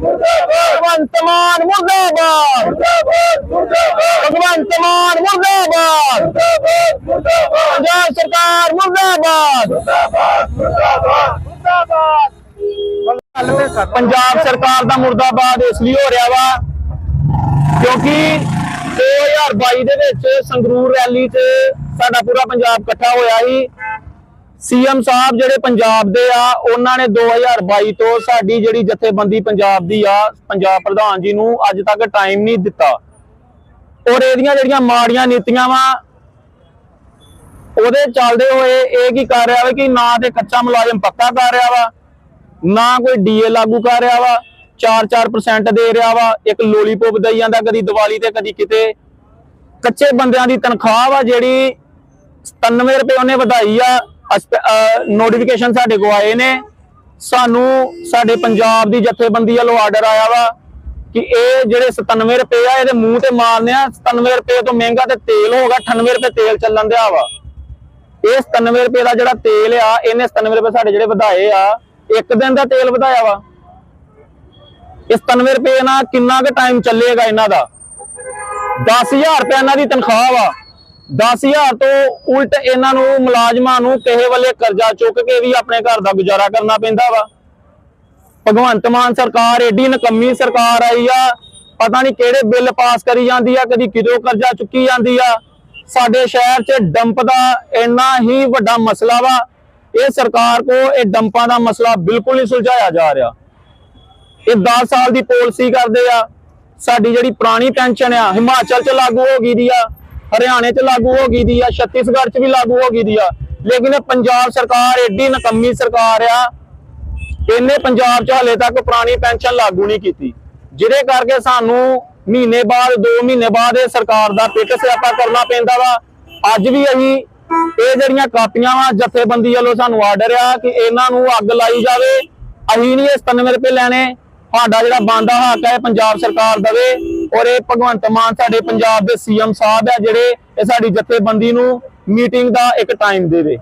ਭਗਵੰਤ ਮਾਨ ਮੁਰਦਾਬਾਦ। ਭਗਵੰਤ ਮਾਨ ਮੁਰਦਾਬਾਦ। ਪੰਜਾਬ ਸਰਕਾਰ ਮੁਰਦਾਬਾਦ। ਪੰਜਾਬ ਸਰਕਾਰ ਦਾ ਮੁਰਦਾਬਾਦ ਇਸ ਲਈ ਹੋ ਰਿਹਾ ਵਾ, ਕਿਉਂਕਿ 2022 ਦੇ ਵਿੱਚ ਸੰਗਰੂਰ ਰੈਲੀ 'ਚ ਸਾਡਾ ਪੂਰਾ ਪੰਜਾਬ ਇਕੱਠਾ ਹੋਇਆ ਸੀ। ਸੀਐਮ ਸਾਹਿਬ ਜਿਹੜੇ ਪੰਜਾਬ ਦੇ ਆ, ਉਹਨਾਂ ਨੇ 2022 ਤੋਂ ਸਾਡੀ ਜਿਹੜੀ ਜਥੇਬੰਦੀ ਪੰਜਾਬ ਦੀ ਆ, ਪੰਜਾਬ ਪ੍ਰਧਾਨ ਜੀ ਨੂੰ ਅੱਜ ਤੱਕ ਟਾਈਮ ਨਹੀਂ ਦਿੱਤਾ। ਔਰ ਇਹਦੀਆਂ ਜਿਹੜੀਆਂ ਮਾੜੀਆਂ ਨੀਤੀਆਂ ਵਾ, ਉਹਦੇ ਚੱਲਦੇ ਹੋਏ ਇਹ ਕੀ ਕਰ ਰਿਹਾ ਵਾ ਕਿ ਨਾ ਤੇ ਕੱਚਾ ਮੁਲਾਜ਼ਮ ਪੱਕਾ ਕਰ ਰਿਹਾ ਵਾ, ਨਾ ਕੋਈ ਡੀਏ ਲਾਗੂ ਕਰ ਰਿਹਾ ਵਾ 4-4% ਦੇ ਰਿਹਾ ਵਾ, ਇੱਕ ਲੋਲੀਪੋਪ ਦਈ ਜਾਂਦਾ, ਕਦੀ ਦੀਵਾਲੀ ਤੇ, ਕਦੀ ਕਿਤੇ। ਕੱਚੇ ਬੰਦਿਆਂ ਦੀ ਤਨਖਾਹ ਵਾ ਜਿਹੜੀ 97 ਰੁਪਏ ਉਹਨੇ ਵਧਾਈ ਆ ਨੋਟੀਫਿਕੇਸ਼ਨ ਸਾਡੇ ਕੋ ਆਏ ਨੇ। ਸਾਨੂੰ ਸਾਡੇ ਪੰਜਾਬ ਦੀ ਜਥੇਬੰਦੀ ਵੱਲੋਂ ਆਰਡਰ ਆਇਆ ਵਾ ਕਿ ਇਹ ਜਿਹੜੇ 97 ਰੁਪਏ ਆ, ਇਹਦੇ ਮੂੰਹ ਤੇ ਮਾਰਨੇ ਆ। 97 ਰੁਪਏ ਤੋਂ ਮਹਿੰਗਾ ਤੇ ਤੇਲ ਹੋਗਾ 98 ਰੁਪਏ ਤੇਲ ਚੱਲਣ ਦਿਆ ਵਾ। ਇਹ 97 ਰੁਪਏ ਦਾ ਜਿਹੜਾ ਤੇਲ ਆ, ਇਹਨੇ 97 ਰੁਪਏ ਸਾਡੇ ਜਿਹੜੇ ਵਧਾਏ ਆ, ਇੱਕ ਦਿਨ ਦਾ ਤੇਲ ਵਧਾਇਆ ਵਾ। ਇਸ 97 ਰੁਪਏ ਨਾਲ ਕਿੰਨਾ ਕੁ ਟਾਈਮ ਚੱਲੇਗਾ ਇਹਨਾਂ ਦਾ? 10000 ਰੁਪਏ ਇਹਨਾਂ ਦੀ ਤਨਖਾਹ ਵਾ। 10000 ਤੋਂ ਉਲਟ ਇਹਨਾਂ ਨੂੰ ਮੁਲਾਜ਼ਮਾਂ ਨੂੰ ਕਿਸੇ ਵੱਲੇ ਕਰਜ਼ਾ ਚੁੱਕ ਕੇ ਵੀ ਆਪਣੇ ਘਰ ਦਾ ਗੁਜ਼ਾਰਾ ਕਰਨਾ ਪੈਂਦਾ ਵਾ। ਭਗਵੰਤ ਮਾਨ ਸਰਕਾਰ ਏਡੀ ਨਕੰਮੀ ਸਰਕਾਰ ਆਈ ਆ, ਪਤਾ ਨਹੀਂ ਕਿਹੜੇ ਬਿੱਲ ਪਾਸ ਕਰੀ ਜਾਂਦੀ ਆ, ਕਦੀ ਕਿਦੋਂ ਕਰਜ਼ਾ ਚੁੱਕੀ ਜਾਂਦੀ ਆ। ਸਾਡੇ ਸ਼ਹਿਰ 'ਚ ਡੰਪ ਦਾ ਇੰਨਾ ਹੀ ਵੱਡਾ ਮਸਲਾ ਵਾ, ਇਹ ਸਰਕਾਰ ਕੋ ਇਹ ਡੰਪਾਂ ਦਾ ਮਸਲਾ ਬਿਲਕੁਲ ਨਹੀਂ ਸੁਲਝਾਇਆ ਜਾ ਰਿਹਾ। ਇਹ 10 ਸਾਲ ਦੀ ਪਾਲਿਸੀ ਕਰਦੇ ਆ, ਸਾਡੀ ਜਿਹੜੀ ਪੁਰਾਣੀ ਪੈਨਸ਼ਨ ਆ, ਹਿਮਾਚਲ 'ਚ ਲਾਗੂ ਹੋ ਗਈ ਦੀ ਆ। ਹਰਿਆਣੇ 'ਚ ਲਾਗੂ ਹੋ ਗਈ ਦੀ ਆ, ਛੱਤੀਸਗੜ੍ਹ 'ਚ ਵੀ ਲਾਗੂ ਹੋ ਗਈ ਦੀ ਆ। ਲੇਕਿਨ ਇਹ ਪੰਜਾਬ ਸਰਕਾਰ ਏਡੀ ਨਕੰਮੀ ਸਰਕਾਰ ਆ, ਇਹਨੇ ਪੰਜਾਬ 'ਚ ਹਲੇ ਤੱਕ ਪੁਰਾਣੀ ਪੈਨਸ਼ਨ ਲਾਗੂ ਨਹੀਂ ਕੀਤੀ। ਜਿਹਦੇ ਕਰਕੇ ਸਾਨੂੰ ਮਹੀਨੇ ਬਾਅਦ 2 ਮਹੀਨੇ ਬਾਅਦ ਇਹ ਸਰਕਾਰ ਦਾ ਪਿੱਟ ਸਿਆਪਾ ਕਰਨਾ ਪੈਂਦਾ ਵਾ। ਅੱਜ ਵੀ ਅਸੀਂ ਇਹ ਜਿਹੜੀਆਂ ਕਾਪੀਆਂ ਵਾ, ਜਥੇਬੰਦੀ ਵੱਲੋਂ ਸਾਨੂੰ ਆਰਡਰ ਆ ਕਿ ਇਹਨਾਂ ਨੂੰ ਅੱਗ ਲਾਈ ਜਾਵੇ। ਅਸੀਂ ਨਹੀਂ ਇਹ 97 ਰੁਪਏ ਲੈਣੇ। ਸਾਡਾ ਜਿਹੜਾ ਬੰਦਾ ਹੱਕ ਹੈ ਇਹ ਪੰਜਾਬ ਸਰਕਾਰ ਦਵੇ। ਔਰ ਇਹ ਭਗਵੰਤ ਮਾਨ ਸਾਡੇ ਪੰਜਾਬ ਦੇ ਸੀਐਮ ਸਾਹਿਬ ਹੈ ਜਿਹੜੇ ਇਹ ਸਾਡੀ ਜਥੇਬੰਦੀ ਨੂੰ ਮੀਟਿੰਗ ਦਾ ਇੱਕ ਟਾਈਮ ਦੇਵੇ।